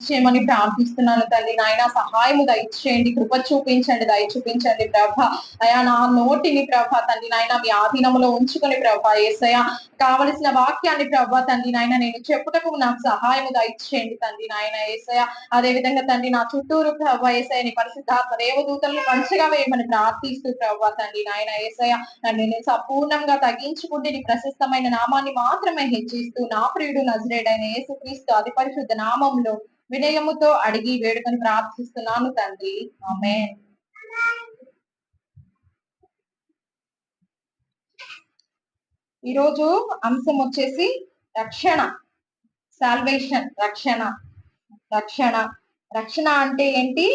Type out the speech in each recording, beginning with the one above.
చేయమని ప్రార్థిస్తున్నాను తండ్రి నాయన. సహాయము దయచేయండి కృప చూపించండి దయ చూపించండి ప్రభ. అయా నా నోటిని ప్రభ తండ్రి నాయన మీ ఆధీనంలో ఉంచుకుని ప్రభ ఏసయ కావలసిన వాక్యాన్ని ప్రభ తండ్రి నాయన నేను చెప్పుటకు నాకు సహాయము దయచేయండి తండ్రి నాయన ఏసయ అదే విధంగా తండ్రి నా చుట్టూరు ప్రభ ఏసయ నీ పరిశుద్ధాత్మ దేవదూతలను మంచిగా వేయమని ప్రార్థిస్తూ ప్రభ తండ్రి నాయన ఏసయ నన్ను నేను సంపూర్ణంగా తగ్గించుకుంటే నీ ప్రశస్తమైన నామాన్ని మాత్రమే హెచ్చిస్తూ నా ప్రియుడు నజరేడైన యేసుక్రీస్తు అతి పరిశుద్ధ నామంలో వినయముతో అడిగి వేడుకను ప్రార్థిస్తున్నాను తండ్రి. ఆమె ఈరోజు అంశం వచ్చేసి రక్షణ సాల్వేషన్ రక్షణ రక్షణ. రక్షణ అంటే ఏంటి?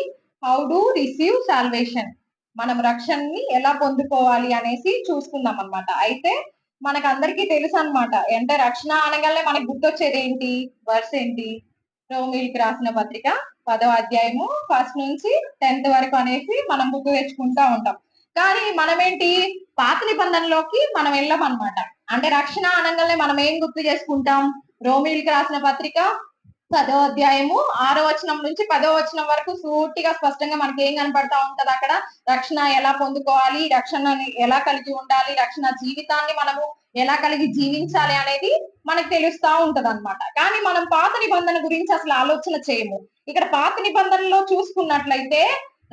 హౌ డు రిసీవ్ సాల్వేషన్ మనం రక్షణని ఎలా పొందుకోవాలి అనేసి చూసుకుందాం అనమాట అయితే మనకు అందరికీ తెలుసు అనమాట అంటే రక్షణ అనగానే మనకు గుర్తొచ్చేది ఏంటి? వర్స్ ఏంటి? రోమిల్కి రాసిన పత్రిక పదవ అధ్యాయము ఫస్ట్ నుంచి టెన్త్ వరకు అనేసి మనం బుక్ తెచ్చుకుంటా ఉంటాం. కానీ మనమేంటి? పాత నిబంధనలోకి మనం వెళ్ళాం అనమాట అంటే రక్షణ అనగానే మనం ఏం గుర్తు చేసుకుంటాం? రోమిల్కి రాసిన పత్రిక పదో అధ్యాయము ఆరో వచనం నుంచి పదో వచనం వరకు సూటిగా స్పష్టంగా మనకి ఏం కనపడతా ఉంటది అక్కడ? రక్షణ ఎలా పొందుకోవాలి? రక్షణని ఎలా కలిగి ఉండాలి? రక్షణ జీవితాన్ని మనము ఎలా కలిగి జీవించాలి అనేది మనకు తెలుస్తా ఉంటది అనమాట కానీ మనం పాత నిబంధన గురించి అసలు ఆలోచన చేయము. ఇక్కడ పాత నిబంధనలో చూసుకున్నట్లయితే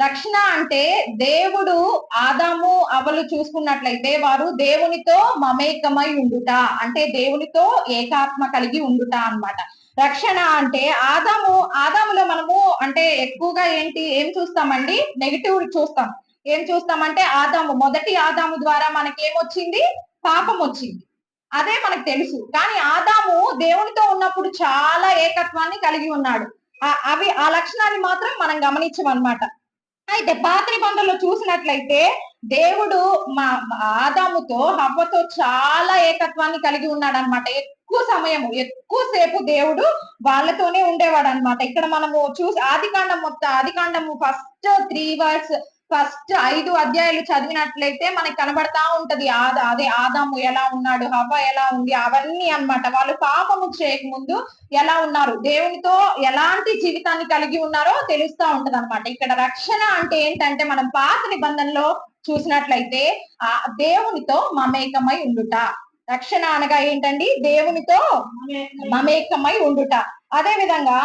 రక్షణ అంటే దేవుడు ఆదాము అవలు చూసుకున్నట్లయితే వారు దేవునితో మమేకమై ఉండుట అంటే దేవునితో ఏకాత్మ కలిగి ఉండుట అన్నమాట. రక్షణ అంటే ఆదాము ఆదాములో మనము అంటే ఎక్కువగా ఏంటి ఏం చూస్తామండి? నెగిటివ్ చూస్తాం. ఏం చూస్తామంటే ఆదాము మొదటి ఆదాము ద్వారా మనకి ఏమొచ్చింది పాపం వచ్చింది అదే మనకు తెలుసు. కానీ ఆదాము దేవునితో ఉన్నప్పుడు చాలా ఏకత్వాన్ని కలిగి ఉన్నాడు. అవి ఆ లక్షణాన్ని మాత్రం మనం గమనించమన్నమాట. అయితే పాత నిబంధనలో చూసినట్లయితే దేవుడు మా మా ఆదాముతో హవ్వతో చాలా ఏకత్వాన్ని కలిగి ఉన్నాడు అనమాట ఎక్కువ సమయము ఎక్కువసేపు దేవుడు వాళ్ళతోనే ఉండేవాడు అనమాట ఇక్కడ మనము చూసి ఆదికాండం మొత్తం ఆదికాండము ఫస్ట్ త్రీ వర్డ్స్ ఫస్ట్ ఐదు అధ్యాయులు చదివినట్లయితే మనకి కనబడతా ఉంటది. ఆదా అదే ఆదాము ఎలా ఉన్నాడు హవ్వ ఎలా ఉంది అవన్నీ అన్నమాట. వాళ్ళు పాపము చేయకముందు ఎలా ఉన్నారు దేవునితో ఎలాంటి జీవితాన్ని కలిగి ఉన్నారో తెలుస్తా ఉంటది అనమాట ఇక్కడ రక్షణ అంటే ఏంటంటే మనం పాత నిబంధనలో చూసినట్లయితే ఆ దేవునితో మమేకమై ఉండుట. రక్షణ అనగా ఏంటండి? దేవునితో మమేకమై ఉండుట. అదే విధంగా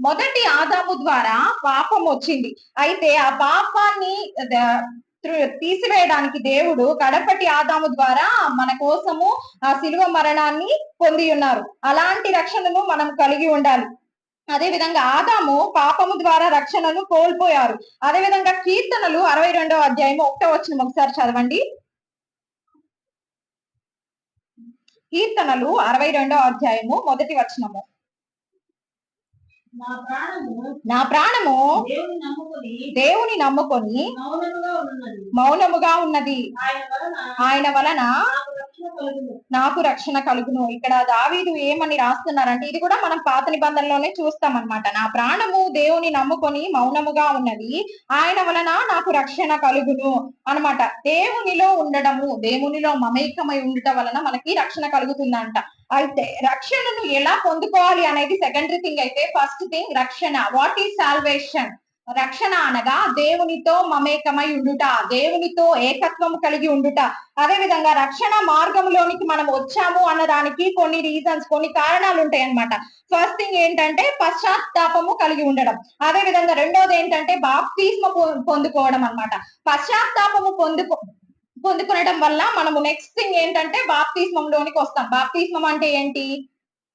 మొదటి ఆదాము ద్వారా పాపం వచ్చింది. అయితే ఆ పాపాన్ని తీసివేయడానికి దేవుడు కడపటి ఆదాము ద్వారా మన కోసము ఆ శిలువ మరణాన్ని పొంది ఉన్నారు. అలాంటి రక్షణను మనం కలిగి ఉండాలి. అదే విధంగా ఆదాము పాపము ద్వారా రక్షణను కోల్పోయారు. అదే విధంగా కీర్తనలు అరవై రెండవ అధ్యాయము ఒకటో వచ్చిన ఒకసారి చదవండి. కీర్తనలు అరవై రెండో అధ్యాయము మొదటి వచనము. నా ప్రాణము దేవుని నమ్ముకుని మౌనముగా ఉన్నది. ఆయన వలన నాకు రక్షణ కలుగును. ఇక్కడ దావీదు ఏమని రాస్తున్నారంటే ఇది కూడా మనం పాత నిబంధనలోనే చూస్తాం అన్నమాట నా ప్రాణము దేవుని నమ్ముకొని మౌనముగా ఉన్నది. ఆయన వలన నాకు రక్షణ కలుగును అనమాట దేవునిలో ఉండడము దేవునిలో మమేకమై ఉండటం వలన మనకి రక్షణ కలుగుతుందంట. అయితే రక్షణను ఎలా పొందుకోవాలి అనేది సెకండరీ థింగ్ అయితే ఫస్ట్ థింగ్ రక్షణ. వాట్ ఈస్ సాల్వేషన్ రక్షణ అనగా దేవునితో మమేకమై ఉండుట దేవునితో ఏకత్వం కలిగి ఉండుట. అదే విధంగా రక్షణ మార్గంలోనికి మనం వచ్చాము అన్నదానికి కొన్ని రీజన్స్ కొన్ని కారణాలు ఉంటాయి అన్నమాట ఫస్ట్ థింగ్ ఏంటంటే పశ్చాత్తాపము కలిగి ఉండడం. అదే విధంగా రెండోది ఏంటంటే బాప్తిస్మ పొందుకోవడం అన్నమాట. పశ్చాత్తాపము పొందుకో పొందుకునడం వల్ల మనము నెక్స్ట్ థింగ్ ఏంటంటే బాప్తిస్మంలోనికి వస్తాం. బాప్తిస్మం అంటే ఏంటి?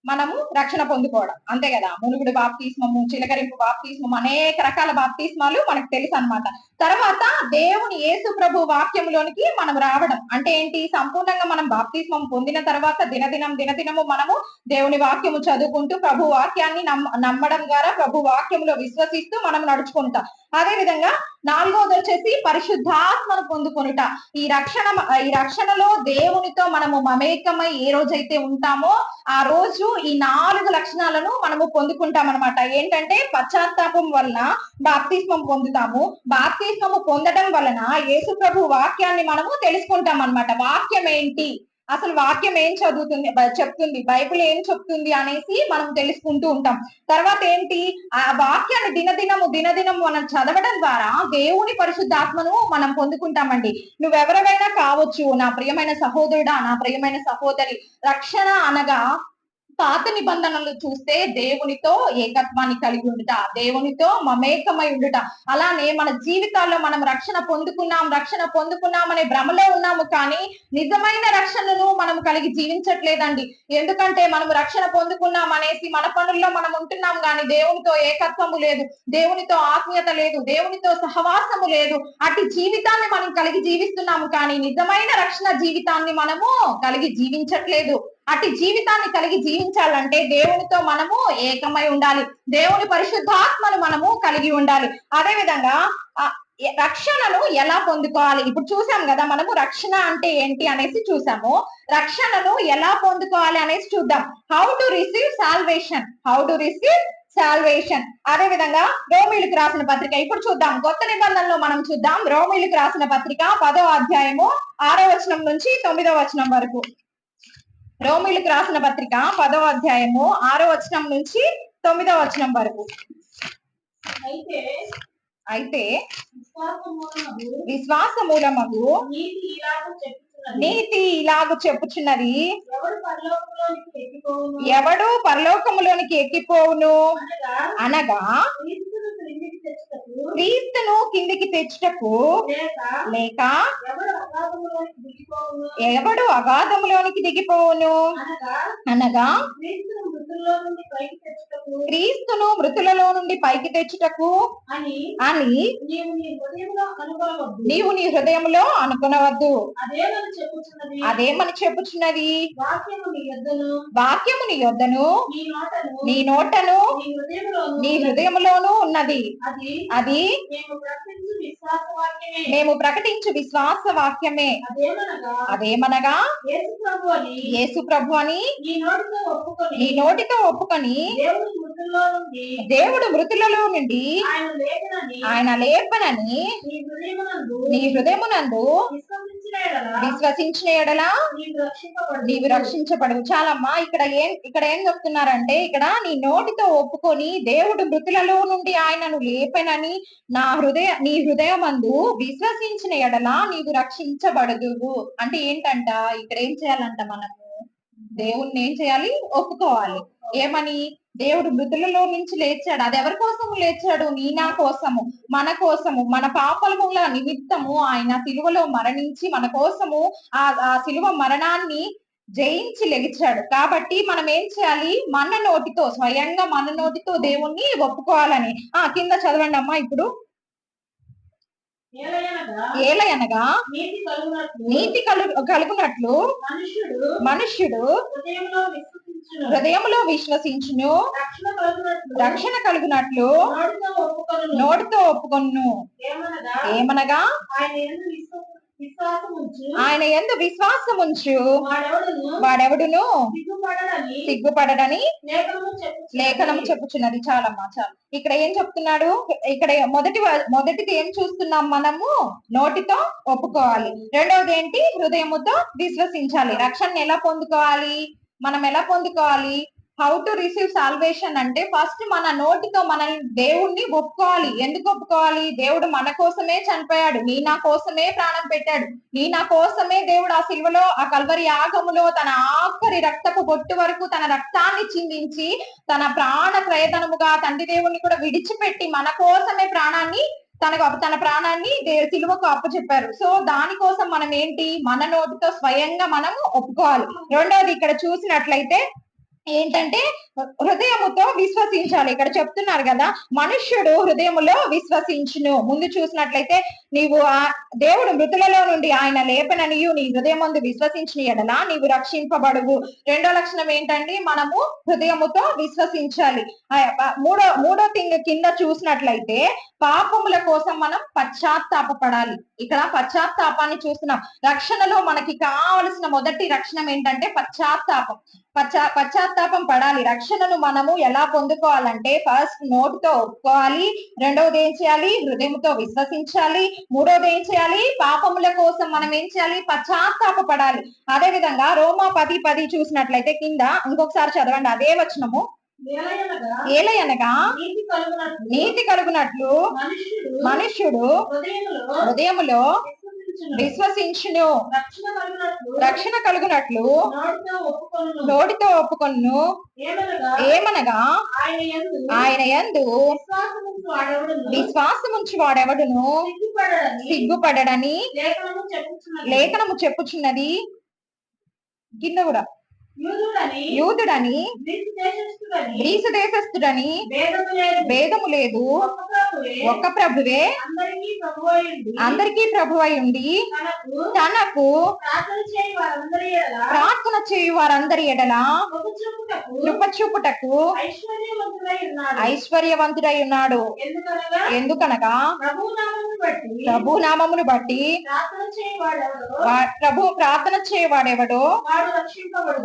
మనము రక్షణ పొందుకోవడం. అంతే కదా? మునుగుడు బాప్తిస్మము చిలకరింపు బాప్తిస్మము అనేక రకాల బాప్తిస్మాలు మనకు తెలుసు అన్నమాట తర్వాత దేవుని యేసు ప్రభు వాక్యంలోనికి మనం రావడం. అంటే ఏంటి? సంపూర్ణంగా మనం బాప్తిస్మం పొందిన తర్వాత దినదినం దినదినము మనము దేవుని వాక్యము చదువుకుంటూ ప్రభు వాక్యాన్ని నమ్మ నమ్మడం ద్వారా ప్రభు వాక్యంలో విశ్వసిస్తూ మనం నడుచుకుంటాం. అదే విధంగా నాలుగోది వచ్చేసి పరిశుద్ధాత్మను పొందుకొనుట. ఈ రక్షణ ఈ రక్షణలో దేవునితో మనము మమేకమై ఏ రోజైతే ఉంటామో ఆ రోజు ఈ నాలుగు లక్షణాలను మనము పొందుకుంటాం అనమాట ఏంటంటే పశ్చాత్తాపం వలన బాప్తిస్మం పొందుతాము. బాప్తిస్మము పొందడం వలన యేసు ప్రభు వాక్యాన్ని మనము తెలుసుకుంటాం అన్నమాట వాక్యం ఏంటి? అసలు వాక్యం ఏం చదువుతుంది? చెప్తుంది. బైబిల్ ఏం చెప్తుంది అనేసి మనం తెలుసుకుంటూ ఉంటాం. తర్వాత ఏంటి? ఆ వాక్యాన్ని దినదినము దినదినము మనం చదవడం ద్వారా దేవుని పరిశుద్ధాత్మను మనం పొందుకుంటామండి. నువ్వెవరైనా కావచ్చు నా ప్రియమైన సహోదరుడా నా ప్రియమైన సహోదరి రక్షణ అనగా పాత నిబంధనలు చూస్తే దేవునితో ఏకత్వాన్ని కలిగి ఉండుట దేవునితో మమేకమై ఉండుట. అలానే మన జీవితాల్లో మనం రక్షణ పొందుకున్నాం రక్షణ పొందుకున్నాం అనే భ్రమలో ఉన్నాము కానీ నిజమైన రక్షణను మనం కలిగి జీవించట్లేదండి. ఎందుకంటే మనం రక్షణ పొందుకున్నాం అనేసి మన పనుల్లో మనం ఉంటున్నాం కానీ దేవునితో ఏకత్వము లేదు దేవునితో ఆత్మీయత లేదు దేవునితో సహవాసము లేదు. అటు జీవితాన్ని మనం కలిగి జీవిస్తున్నాము కానీ నిజమైన రక్షణ జీవితాన్ని మనము కలిగి జీవించట్లేదు. అటు జీవితాన్ని కలిగి జీవించాలంటే దేవునితో మనము ఏకమై ఉండాలి. దేవుని పరిశుద్ధాత్మను మనము కలిగి ఉండాలి. అదే విధంగా రక్షణను ఎలా పొందుకోవాలి? ఇప్పుడు చూసాం కదా మనము రక్షణ అంటే ఏంటి అనేసి చూసాము. రక్షణను ఎలా పొందుకోవాలి అనేసి చూద్దాం. How to receive salvation how to receive salvation అదే విధంగా రోమిలకు రాసిన పత్రిక. ఇప్పుడు చూద్దాం. కొత్త నిబంధనలో మనం చూద్దాం. రోమిలకు రాసిన పత్రిక పదో అధ్యాయము ఆరో వచనం నుంచి తొమ్మిదో వచనం వరకు. రోమిలకు రాసిన పత్రిక పదో అధ్యాయము ఆరో వచనం నుంచి తొమ్మిదో వచనం వరకు. అయితే అయితే విశ్వాసం మూలమగు నీతి ఇలాగ చెప్పుచున్నది. ఎవడు పరలోకములోనికి ఎక్కిపోవును? అనగా క్రీస్తును కిందికి తెచ్చుటకు లేక ఎవడు అగాధములోనికి దిగిపోవును? అనగా క్రీస్తును మృతుల్లో నుండి పైకి తెచ్చుటకు అని అని నీవు నీ హృదయంలో అనుకోవద్దు నీవు నీ హృదయంలో అనుకునవద్దు. అదేమని చెప్పుచున్నది? వాక్యము నీ యొద్దను. నీ నోటను నీ హృదయంలోను. నీ హృదయములోను ఉన్నది. అది అది మేము ప్రకటించు విశ్వాస వాక్యమే అదేమనగా యేసు ప్రభు అని నీ నోటితో ఒప్పుకొని దేవుడు మృతులలో నుండి ఆయన లేపనని నీ హృదయమునందు విశ్వసించిన ఎడల నీవు రక్షించబడవు. చాలమ్మా ఇక్కడ ఏం ఇక్కడ ఏం చెప్తున్నారంటే ఇక్కడ నీ నోటితో ఒప్పుకొని దేవుడు మృతులలో నుండి ఆయనను లేపనని నా హృదయ నీ హృదయమందు విశ్వసించిన ఎడల నీవు రక్షించబడదు. అంటే ఏంటంట? ఇక్కడ ఏం చేయాలంట మనము? దేవుణ్ణి ఏం చేయాలి? ఒప్పుకోవాలి. ఏమని? దేవుడు మృతులలో నుంచి లేచాడు. అది ఎవరి కోసము లేచాడు? నీ నా కోసము మన కోసము మన పాపముల నిమిత్తము ఆయన సిలువలో మరణించి మన కోసము ఆ ఆ సిలువ మరణాన్ని జయించి లెగిచాడు కాబట్టి మనం ఏం చేయాలి? మన నోటితో స్వయంగా మన నోటితో దేవుణ్ణి ఒప్పుకోవాలని. ఆ కింద చదవండి అమ్మా ఇప్పుడు. ఏలయనగా నీతి కలుగునట్లు నీతి కలు కలుగునట్లు మనుష్యుడు హృదయంలో విశ్వసించును. రక్షణ కలుగునట్లు. నోటితో ఒప్పుకొను ఏమనగా? ఆయన ఎందు విశ్వ- విశ్వాసం ఉంచు వాడెవడును? సిగ్గుపడడని లేఖనం చెప్పుచున్నది. చాలమ్మా చాలు. ఇక్కడ ఏం చెప్తున్నాడు? ఇక్కడ మొదటి మొదటిది ఏం చూస్తున్నాం మనము? నోటితో ఒప్పుకోవాలి. రెండవది ఏంటి? హృదయముతో విశ్వసించాలి. రక్షణ ఎలా పొందుకోవాలి? మనం ఎలా పొందుకోవాలి? హౌ టు రిసీవ్ సాల్వేషన్ అంటే ఫస్ట్ మన నోటితో మన దేవుణ్ణి ఒప్పుకోవాలి. ఎందుకు ఒప్పుకోవాలి? దేవుడు మన కోసమే చనిపోయాడు. నీ నా కోసమే ప్రాణం పెట్టాడు. నీ నా కోసమే దేవుడు ఆ సిల్వలో ఆ కల్వరి యాగములో తన ఆఖరి రక్తపు బొట్టు వరకు తన రక్తాన్ని చిందించి తన ప్రాణ ప్రయతనముగా తండ్రి దేవుణ్ణి కూడా విడిచిపెట్టి మన కోసమే ప్రాణాన్ని తనకు తన ప్రాణాన్ని సిలువకు అప్పచెప్పారు. సో దానికోసం మనం ఏంటి మన నోటితో స్వయంగా మనము ఒప్పుకోవాలి. రెండోది ఇక్కడ చూసినట్లయితే ఏంటంటే హృదయముతో విశ్వసించాలి. ఇక్కడ చెప్తున్నారు కదా మనుష్యుడు హృదయములో విశ్వసించును. ముందు చూసినట్లయితే నీవు ఆ దేవుడు మృతులలో నుండి ఆయన లేపననియు నీ హృదయం ముందు విశ్వసించిన ఎడలా నీవు రక్షింపబడువు. రెండో లక్షణం ఏంటండి? మనము హృదయముతో విశ్వసించాలి. మూడో మూడో థింగ్ కింద చూసినట్లయితే పాపముల కోసం మనం పశ్చాత్తాపపడాలి. ఇక్కడ పశ్చాత్తాపాన్ని చూస్తున్నాం. రక్షణలో మనకి కావలసిన మొదటి రక్షణం ఏంటంటే పశ్చాత్తాపం. పశ్చా పశ్చాత్తాపం పశ్చాత్తాపం పడాలి. రక్షణను మనము ఎలా పొందుకోవాలంటే ఫస్ట్ నోటితో ఒప్పుకోవాలి. రెండవది ఏం చేయాలి? హృదయంతో విశ్వసించాలి. మూడవది ఏం చేయాలి? పాపముల కోసం మనం ఏం చేయాలి? పశ్చాత్తాప పడాలి అదే విధంగా రోమా పది పది చూసినట్లయితే కింద ఇంకొకసారి చదవండి. అదే వచనము. ఏలయనగా నీతి కలుగునట్లు మనుష్యుడు హృదయములో విశ్వసించును. రక్షణ కలుగునట్లు నోటితో ఒప్పుకొను ఏమనగా? ఆయన యందు విశ్వాసముంచు వాడెవడును? సిగ్గుపడడని సిగ్గుపడడని లేఖనము చెప్పుచున్నది. లేఖనము చెప్పుచున్నది. కింద కూడా. యూదుడని గ్రీసు దేశస్థుడని భేదము లేదు. ఒక్క ప్రభువే. అందరికీ ప్రభువై ఉండి తనకు ప్రార్థన చేయి వారందరి ఎడల ప్రార్థన చేయు వారందరి ఎడల కృప చూపుటకు కృప చూపుటకు ఐశ్వర్యవంతుడై ఉన్నాడు. ఎందుకనగా? ప్రభు నామమును బట్టి ప్రభు ప్రార్థన చేయవాడెవడో ప్రభు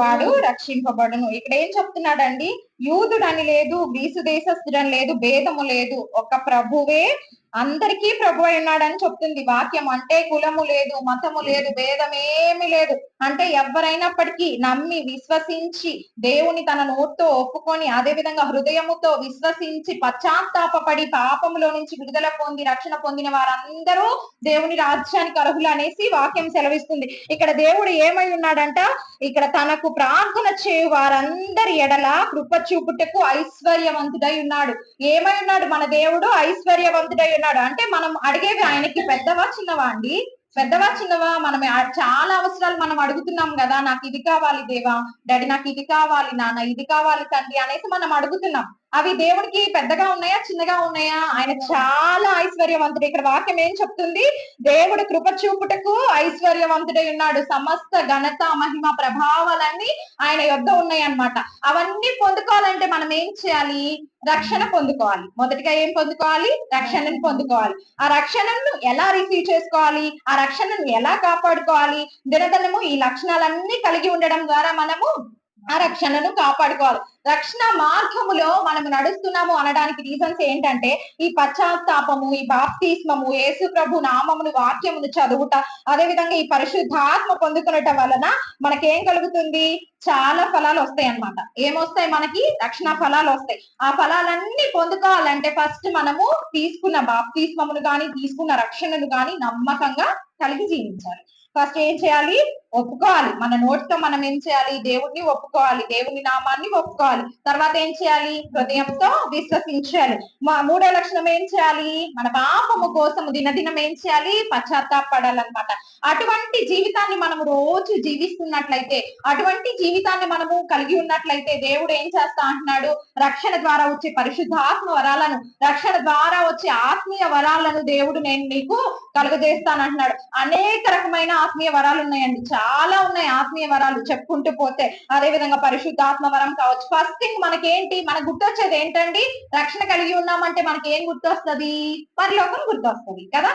వాడు వాడు రక్షింపబడును. ఇక్కడ ఏం చెప్తున్నాడండి? యూదుడని లేదు గ్రీసు దేశస్థుడని లేదు భేదము లేదు. ఒక ప్రభువే అందరికీ ప్రభు అయి ఉన్నాడని చెప్తుంది వాక్యం. అంటే కులము లేదు మతము లేదు భేదం ఏమి లేదు. అంటే ఎవరైనప్పటికీ నమ్మి విశ్వసించి దేవుని తన నోటితో ఒప్పుకొని అదే విధంగా హృదయముతో విశ్వసించి పశ్చాత్తాపపడి పాపములో నుంచి విడుదల పొంది రక్షణ పొందిన వారందరూ దేవుని రాజ్యానికి అర్హులు అనేసి వాక్యం సెలవిస్తుంది. ఇక్కడ దేవుడు ఏమై ఉన్నాడంట? ఇక్కడ తనకు ప్రార్థన చేయు వారందరి ఎడల కృప చూపుటకు ఐశ్వర్యవంతుడై ఉన్నాడు. ఏమై ఉన్నాడు? మన దేవుడు ఐశ్వర్యవంతుడై ఉన్నాడు. అంటే మనం అడిగేవి ఆయనకి పెద్దవా చిన్నవా అండి? పెద్దవా చిన్నవా? మనం చాలా అవసరాలు మనం అడుగుతున్నాం కదా. నాకు ఇది కావాలి దేవా. డాడీ నాకు ఇది కావాలి నాన్న ఇది కావాలి తండ్రి అనేసి మనం అడుగుతున్నాం. అవి దేవుడికి పెద్దగా ఉన్నాయా చిన్నగా ఉన్నాయా? ఆయన చాలా ఐశ్వర్యవంతుడు. ఇక్కడ వాక్యం ఏం చెప్తుంది? దేవుడు కృప చూపుటకు ఐశ్వర్యవంతుడై ఉన్నాడు. సమస్త ఘనత మహిమ ప్రభావాలన్నీ ఆయన యొద్ద ఉన్నాయి అవన్నీ పొందుకోవాలంటే మనం ఏం చేయాలి? రక్షణ పొందుకోవాలి. మొదటిగా ఏం పొందుకోవాలి? రక్షణను పొందుకోవాలి. ఆ రక్షణను ఎలా రిసీవ్ చేసుకోవాలి? ఆ రక్షణను ఎలా కాపాడుకోవాలి? దినదనము ఈ లక్షణాలన్నీ కలిగి ఉండడం ద్వారా మనము ఆ రక్షణను కాపాడుకోవాలి. రక్షణ మార్గములో మనం నడుస్తున్నాము అనడానికి రీజన్స్ ఏంటంటే ఈ పశ్చాత్తాపము ఈ బాప్తిస్మము యేసు ప్రభు నామమును వాక్యమును చదువుట అదే విధంగా ఈ పరిశుద్ధాత్మ పొందుకునటం వలన మనకేం కలుగుతుంది? చాలా ఫలాలు వస్తాయి అన్నమాట. ఏమొస్తాయి మనకి? రక్షణ ఫలాలు వస్తాయి. ఆ ఫలాలన్నీ పొందుకోవాలంటే ఫస్ట్ మనము తీసుకున్న బాప్తిస్మమును కానీ తీసుకున్న రక్షణను కానీ నమ్మకంగా కలిగి జీవించాలి. ఫస్ట్ ఏం చేయాలి? ఒప్పుకోవాలి. మన నోటితో మనం ఏం చేయాలి? దేవుణ్ణి ఒప్పుకోవాలి. దేవుని నామాన్ని ఒప్పుకోవాలి. తర్వాత ఏం చేయాలి? హృదయంతో విశ్వసించాలి. మా- మూడో లక్షణం ఏం చేయాలి? మన పాపము కోసం దినదినం ఏం చేయాలి? పశ్చాత్తాపడాలన్నమాట. అటువంటి జీవితాన్ని మనం రోజు జీవిస్తున్నట్లయితే అటువంటి జీవితాన్ని మనము కలిగి ఉన్నట్లయితే దేవుడు ఏం చేస్తా అంటున్నాడు? రక్షణ ద్వారా వచ్చే పరిశుద్ధాత్మ వరాలను రక్షణ ద్వారా వచ్చే ఆత్మీయ వరాలను దేవుడు నేను నీకు కలుగజేస్తానంటున్నాడు. అనేక రకమైన ఆత్మీయ వరాలు ఉన్నాయండి. చాలా ఉన్నాయి ఆత్మీయ వరాలు చెప్పుకుంటూ పోతే. అదే విధంగా పరిశుద్ధాత్మ వరం కావచ్చు. ఫస్ట్ థింగ్ మనకేంటి? మనకు గుర్తొచ్చేది ఏంటండి? రక్షణ కలిగి ఉన్నామంటే మనకి ఏం గుర్తొస్తది? పరలోకం గుర్తొస్తది కదా?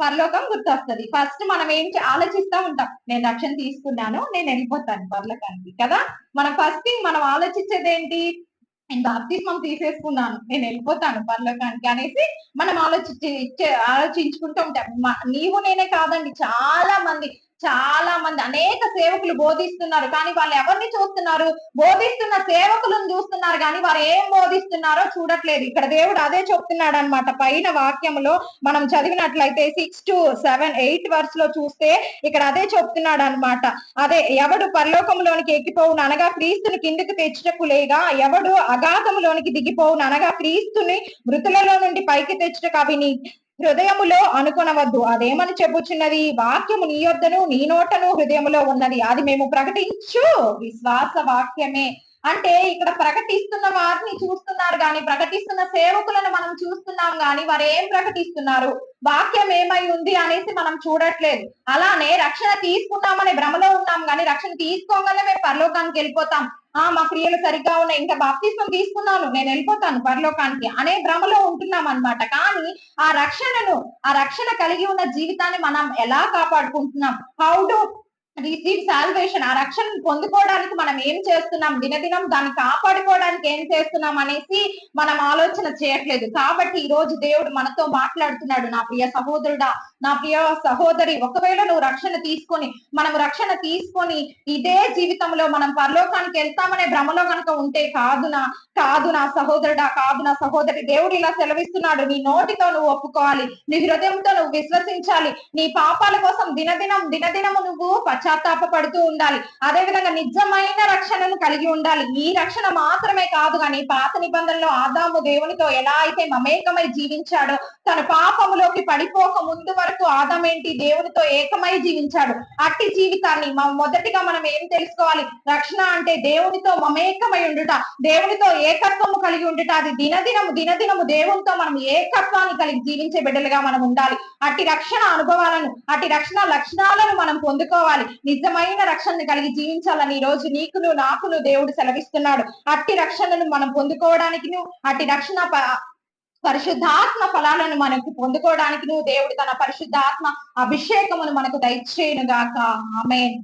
పరలోకం గుర్తొస్తది. ఫస్ట్ మనం ఏం చే- ఆలోచిస్తా ఉంటాం. నేను రక్షణ తీసుకున్నాను నేను వెళ్ళిపోతాను పరలోకానికి కదా? మనం ఫస్ట్ థింగ్ మనం ఆలోచించేది ఏంటి నేను బాప్తిస్మం తీసేసుకున్నాను నేను వెళ్ళిపోతాను పరలోకానికి అనేసి మనం ఆలోచించి ఆలోచించుకుంటూ ఉంటాం. నీవు నేనే కాదండి చాలా మంది చాలా మంది అనేక సేవకులు బోధిస్తున్నారు. కానీ వాళ్ళు ఎవరిని చూస్తున్నారు? బోధిస్తున్న సేవకులను చూస్తున్నారు కానీ వారు ఏం బోధిస్తున్నారో చూడట్లేదు. ఇక్కడ దేవుడు అదే చెప్తున్నాడు అనమాట పైన వాక్యములో మనం చదివినట్లయితే సిక్స్ టు సెవెన్ ఎయిట్ వర్స్లో చూస్తే ఇక్కడ అదే చెప్తున్నాడు అనమాట అదే ఎవడు పరలోకంలోనికి ఎక్కిపోవును అనగా క్రీస్తుని కిందికి తెచ్చుటకు లేగా ఎవడు అగాధములోనికి దిగిపోవును అనగా క్రీస్తుని మృతులలో నుండి పైకి తెచ్చుటకు అవి నీ హృదయములో అనుకొనవద్దు. అదేమని చెప్పుచున్నది? వాక్యము నీ యొద్దను నీ నోటను హృదయములో ఉన్నది. అది మేము ప్రకటించు. విశ్వాస వాక్యమే. అంటే ఇక్కడ ప్రకటిస్తున్న వారిని చూస్తున్నారు కానీ ప్రకటిస్తున్న సేవకులను మనం చూస్తున్నాం కానీ వారు ఏం ప్రకటిస్తున్నారు? వాక్యం ఏమై ఉంది అనేసి మనం చూడట్లేదు. అలానే రక్షణ తీసుకున్నామనే భ్రమలో ఉన్నాం కానీ రక్షణ తీసుకోగానే మేము పరలోకానికి వెళ్ళిపోతాం. ఆ మా క్రియలు సరిగ్గా ఉన్నాయి. ఇంకా బాప్తిస్మం తీసుకున్నాను నేను వెళ్ళిపోతాను పరలోకానికి అనే భ్రమలో ఉంటున్నాం అన్నమాట. కానీ ఆ రక్షణను ఆ రక్షణ కలిగి ఉన్న జీవితాన్ని మనం ఎలా కాపాడుకుంటున్నాం? హౌ డు రిసీవ్ సాల్వేషన్ ఆ రక్షణను పొందుకోవడానికి మనం ఏం చేస్తున్నాం? దినదినం దాన్ని కాపాడుకోవడానికి ఏం చేస్తున్నాం అనేసి మనం ఆలోచన చేయట్లేదు. కాబట్టి ఈ రోజు దేవుడు మనతో మాట్లాడుతున్నాడు. నా ప్రియ సహోదరుడా నా ప్రియ సహోదరి ఒకవేళ నువ్వు రక్షణ తీసుకొని మనం రక్షణ తీసుకొని ఇదే జీవితంలో మనం పరలోకానికి వెళ్తామనే భ్రమలో కనుక ఉంటే కాదునా కాదు నా సహోదరుడా కాదు నా సహోదరి. దేవుడు ఇలా సెలవిస్తున్నాడు. నీ నోటితో నువ్వు ఒప్పుకోవాలి. నీ హృదయంతో నువ్వు విశ్వసించాలి. నీ పాపాల కోసం దినదినం దినదినము నువ్వు పశ్చాత్తాప పడుతూ ఉండాలి. అదే విధంగా నిజమైన రక్షణను కలిగి ఉండాలి. ఈ రక్షణ మాత్రమే కాదు కానీ పాత నిబంధనలో ఆదాము దేవునితో ఎలా అయితే మమేకమై జీవించాడో తన పాపములోకి పడిపోక ముందు వరకు ఆదాం ఏంటి? దేవునితో ఏకమై జీవించాడు. అట్టి జీవితాన్ని మ- మొదటిగా మనం ఏం తెలుసుకోవాలి? రక్షణ అంటే దేవునితో మమేకమై ఉండుట. దేవునితో ఏకత్వము కలిగి ఉండుట. అది దినదినము దినదినము దేవునితో మనం ఏకత్వాన్ని కలిగి జీవించే బిడ్డలుగా మనం ఉండాలి. అట్టి రక్షణ అనుభవాలను అట్టి రక్షణ లక్షణాలను మనం పొందుకోవాలి. నిజమైన రక్షణను కలిగి జీవించాలని ఈ రోజు నీకును నాకును దేవుడు సెలవిస్తున్నాడు. అట్టి రక్షణను మనం పొందుకోవడానికి అట్టి రక్షణ ప- పరిశుద్ధాత్మ ఫలాలను మనకు పొందుకోవడానికి నువ్వు దేవుడు తన పరిశుద్ధాత్మ అభిషేకమును మనకు దయచేయను గాక ఆమె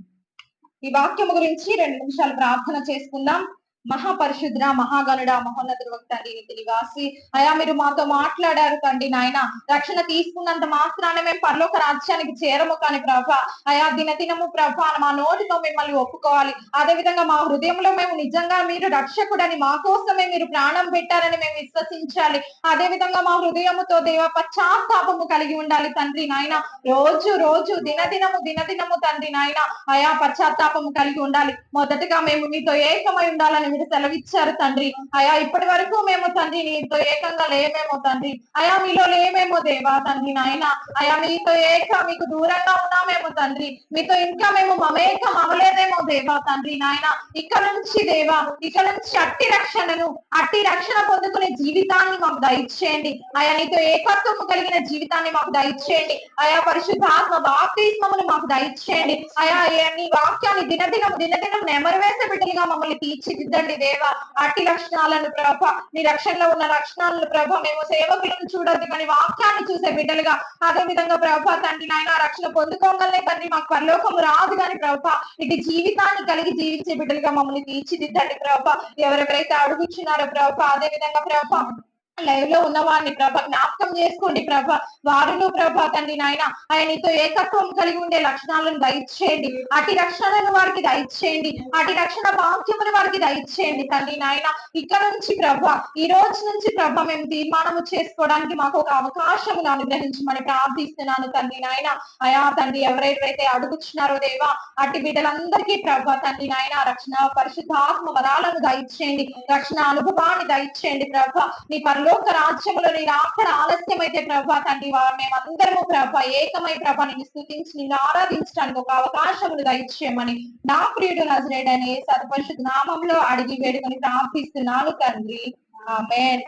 ఈ వాక్యము గురించి రెండు నిమిషాలు ప్రార్థన చేసుకుందాం. మహాపరిశుద్ర మహాగణుడ మహోన్నతుడు తండ్రి తెలివాసి నివాసి అయా మీరు మాతో మాట్లాడారు తండ్రి నాయన. రక్షణ తీసుకున్నంత మాత్రాన మేము పరలోక రాజ్యానికి చేరము కానీ ప్రభ. అయా దినదినము ప్రభ మా నోటితో మిమ్మల్ని ఒప్పుకోవాలి. అదే విధంగా మా హృదయంలో మేము నిజంగా మీరు రక్షకుడని మా కోసమే మీరు ప్రాణం పెట్టారని మేము విశ్వసించాలి. అదే విధంగా మా హృదయముతో దేవ పశ్చాత్తాపము కలిగి ఉండాలి తండ్రి నాయన. రోజు రోజు దినదినము దినదినము తండ్రి నాయన. అయా పశ్చాత్తాపము కలిగి ఉండాలి. మొదటగా మేము మీతో ఏకమై ఉండాలని మీరు సెలవిచ్చారు తండ్రి. అయా ఇప్పటి వరకు మేము తండ్రి నీతో ఏకంగా లేమేమో తండ్రి. అయా మీలో లేమేమో దేవా తండ్రి నాయన. అయా మీతో ఏక మీకు దూరంగా ఉన్నామేమో తండ్రి. మీతో ఇంకా మేము మమేకం అవ్వలేదేమో దేవా తండ్రి నాయన. ఇక్కడ నుంచి దేవా ఇక్కడ నుంచి అట్టి రక్షణను అట్టి రక్షణ పొందుకునే జీవితాన్ని మాకు దయచేయండి. అయా నీతో ఏకత్వం కలిగిన జీవితాన్ని మాకు దయచేయండి. అయా పరిశుద్ధాత్మ బాప్తిస్మమును మాకు దయచేయండి. అయా ఏ- నీ వాక్యాన్ని దినదినం దినదినం నెమరవేసే బిడ్డలుగా మమ్మల్ని తీర్చిదిద్దండి. దేవా అట్టి లక్షణాలను ప్రభ నీ రక్షణలో ఉన్న లక్షణాలను ప్రభ మేము సేవకులను చూడొద్దు కానీ వాక్యాన్ని చూసే బిడ్డలుగా అదే విధంగా ప్రభ తండ్రి నాయన రక్షణ పొందుకోగలనే తండ్రి మాకు పరలోకం రాదు కానీ ప్రభ ఇటు జీవితాన్ని కలిగి జీవించే బిడ్డలుగా మమ్మల్ని తీర్చిదిద్దండి ప్రభ. ఎవరెవరైతే అడుగుచున్నారో ప్రభ అదే విధంగా ప్రభ లైవ్లో ఉన్న వారిని ప్రభ జ్ఞాపకం చేసుకోండి ప్రభ. వారును ప్రభ తండ్రి నాయన. ఆయనతో ఏకత్వం కలిగి ఉండే లక్షణాలను దయచేయండి. అటు రక్షణను వారికి దయచేయండి. అటు రక్షణ వాక్యమును వారికి దయచేయండి తండ్రి నాయన. ఇక్కడ నుంచి ప్రభ ఈ రోజు నుంచి ప్రభ మేము తీర్మానము చేసుకోవడానికి మాకు ఒక అవకాశమును అనుగ్రహించమని ప్రార్థిస్తున్నాను తండ్రి నాయన. అయా తండ్రి ఎవరెవరైతే అడుగుచున్నారో దేవా అటు బిడ్డలందరికీ ప్రభ తండ్రి నాయన రక్షణ పరిశుద్ధాత్మ వరాలను దయచేయండి. రక్షణ అనుభవాన్ని దయచేయండి ప్రభ. నీ పరలోక రాజ్యములో నీ రాకడ ఆలస్యమైతే ప్రభా తండ్రి వారు మేమందరము ప్రభ ఏకమై ప్రభ నిన్ను స్థుతించి నిన్ను ఆరాధించడానికి ఒక అవకాశమును దయచేయమని నా ప్రియుడు నజరేడని సర్పరిషత్ నామంలో అడిగి వేడుకొని ప్రార్థిస్తున్నాను తండ్రి. ఆమెన్.